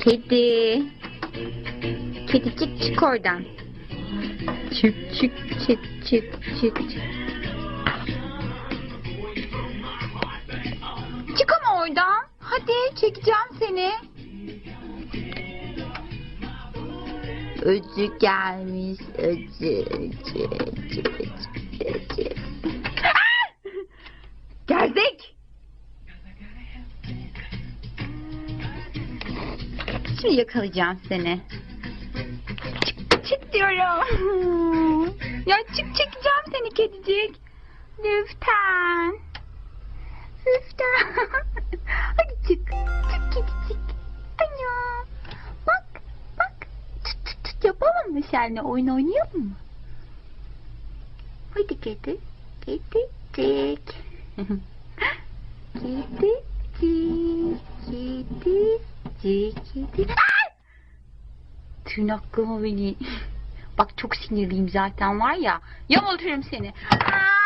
Kedi. Kedicik çık oradan. Çık çık çık çık çık çık. Çık ama oradan. Hadi çekeceğim seni. Öcü gelmiş. Öcü, öcü, öcü, öcü, öcü. Şimdi yakalayacağım seni. Çık, çık diyorum. ya çık çekeceğim seni kedicik. Lütfen. Lütfen. Hadi çık. Çık kedicik. Alo. Bak. Bak. Çıt çıt çıt yapalım mı seninle? Oyun oynayalım mı? Hadi kedi. Kedicik. Kedicik. Kedicik. Ay! Tırnaklama beni. Bak çok sinirliyim zaten var ya. Yamulturum seni. Aa.